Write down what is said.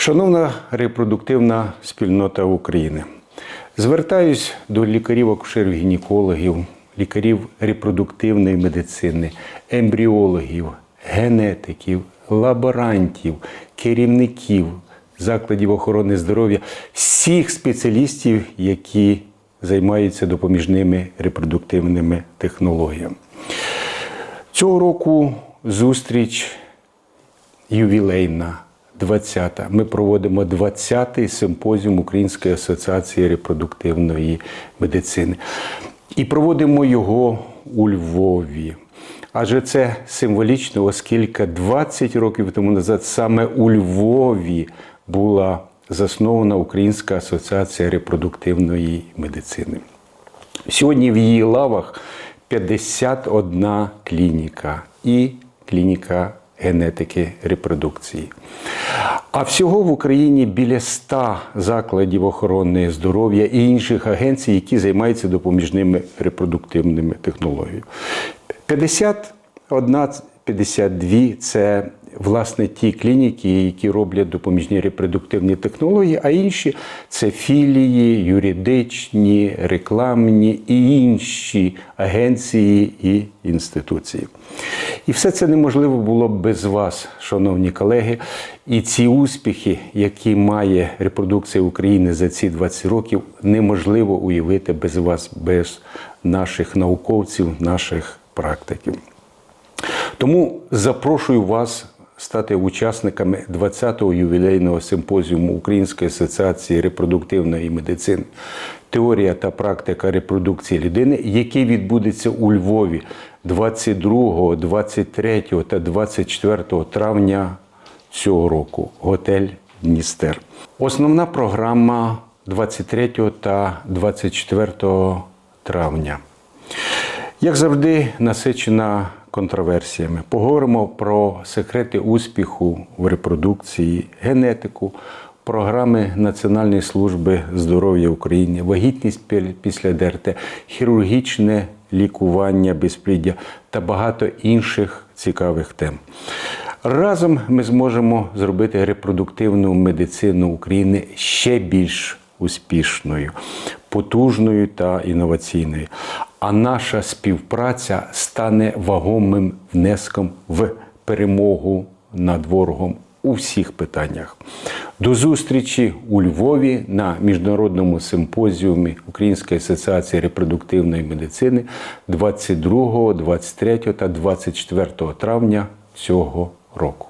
Шановна репродуктивна спільнота України, звертаюсь до лікарів акушерів гінекологів лікарів репродуктивної медицини, ембріологів, генетиків, лаборантів, керівників закладів охорони здоров'я, всіх спеціалістів, які займаються допоміжними репродуктивними технологіями. Цього року зустріч ювілейна. 20-та. Ми проводимо 20-й симпозіум Української асоціації репродуктивної медицини. І проводимо його у Львові. Адже це символічно, оскільки 20 років тому назад саме у Львові була заснована Українська асоціація репродуктивної медицини. Сьогодні в її лавах 51 клініка і клініка генетики репродукції. А всього в Україні біля 100 закладів охорони здоров'я і інших агенцій, які займаються допоміжними репродуктивними технологіями. 51 52 це власне ті клініки, які роблять допоміжні репродуктивні технології, а інші це філії, юридичні, рекламні і інші агенції і інституції. І все це неможливо було б без вас, шановні колеги. І ці успіхи, які має репродукція України за ці 20 років, неможливо уявити без вас, без наших науковців, наших практиків. Тому запрошую вас стати учасниками 20-го ювілейного симпозіуму Української асоціації репродуктивної медицини Теорія та практика репродукції людини, який відбудеться у Львові 22, 23 та 24 травня цього року. Готель Дністер. Основна програма 23 та 24 травня. Як завжди, насичена контроверсіями. Поговоримо про секрети успіху в репродукції, генетику, програми Національної служби здоров'я України, вагітність після ДРТ, хірургічне лікування безпліддя та багато інших цікавих тем. Разом ми зможемо зробити репродуктивну медицину України ще більш успішною, потужною та інноваційною. А наша співпраця стане вагомим внеском в перемогу над ворогом у всіх питаннях. До зустрічі у Львові на міжнародному симпозіумі Української асоціації репродуктивної медицини 22, 23 та 24 травня цього року.